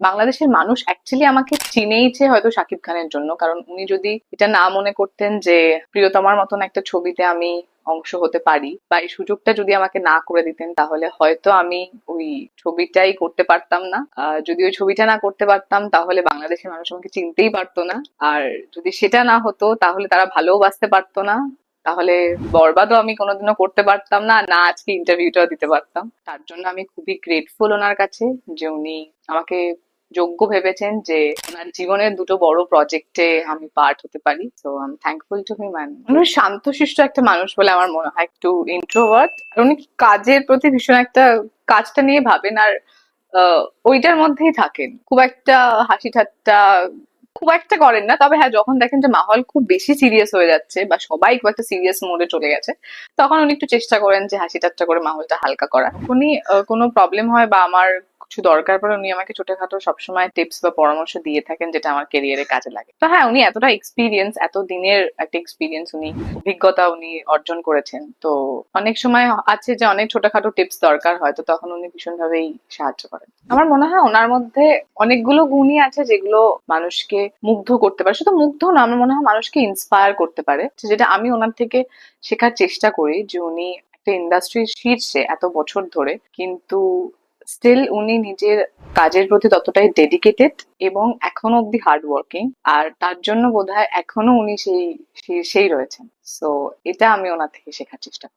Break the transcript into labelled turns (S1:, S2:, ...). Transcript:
S1: বাংলাদেশের মানুষ অ্যাকচুয়ালি আমাকে চিনেইছে হয়তো শাকিব খানের জন্য, কারণ উনি যদি এটা না মনে করতেন যে প্রিয়তমার মতন একটা ছবিতে আমি অংশ হতে পারি বা এই সুযোগটা যদি আমাকে না করে দিতেন, তাহলে হয়তো আমি ওই ছবিটাই করতে পারতাম না। যদি ওই ছবিটা না করতে পারতাম, তাহলে বাংলাদেশের মানুষ আমাকে চিনতেই পারতো না। আর যদি সেটা না হতো, তাহলে তারা ভালোও ভালোবাসতে পারতো না। তাহলে বরবাদও আমি কোনোদিনও করতে পারতাম না না আজকে ইন্টারভিউটাও দিতে পারতাম। তার জন্য আমি খুবই গ্রেটফুল ওনার কাছে যে উনি আমাকে যোগ্য ভেবেছেন যে ওনার জীবনের দুটো বড় প্রজেক্টে আমি পার্ট হতে পারি। তো I am thankful to him and উনি শান্তশিষ্ট একটা মানুষ বলে আমার মনে হয়, একটু ইন্ট্রোভার্ট উনি কাজের প্রতি ভীষণ একটা কাজটা নিয়ে ভাবেন আর ওইটার মধ্যেই থাকেন। খুব একটা হাসি ঠাট্টা খুব একটা করেন না। তবে হ্যাঁ যখন দেখেন যে মাহল খুব বেশি সিরিয়াস হয়ে যাচ্ছে বা সবাই খুব একটা সিরিয়াস মোডে চলে গেছে, তখন উনি একটু চেষ্টা করেন যে হাসি ঠাট্টা করে মাহলটা হালকা করা উনি কোনো প্রবলেম হয় বা আমার কিছু দরকার পড়ে উনি আমাকে ছোটখাটো সবসময় টিপস বা পরামর্শ দিয়ে থাকেন যেটা আমার কেরিয়ারে কাজে লাগে। তো হ্যাঁ উনি এতটা এক্সপিরিয়েন্স এত দিনের একটা এক্সপিরিয়েন্স উনি, অভিজ্ঞতা উনি অর্জন করেছেন। তো অনেক সময় আছে যে অনেক ছোটখাটো টিপস দরকার হয়, তো তখন উনি ভীষণভাবেই সাহায্য করেন। আমার মনে হয় ওনার মধ্যে অনেকগুলো গুণই আছে যেগুলো মানুষকে মুগ্ধ করতে পারে। শুধু মুগ্ধ না, আমার মনে হয় মানুষকে ইন্সপায়ার করতে পারে। যেটা আমি ওনার থেকে শেখার চেষ্টা করি যে উনি একটা ইন্ডাস্ট্রির শীর্ষে এত বছর ধরে, কিন্তু স্টিল উনি নিজের কাজের প্রতি ততটাই ডেডিকেটেড এবং এখনও অব্দি হার্ড ওয়ার্কিং আর তার জন্য বোধহয় এখনও উনি সেই সেই রয়েছেন। সো এটা আমি ওনার থেকে শেখার চেষ্টা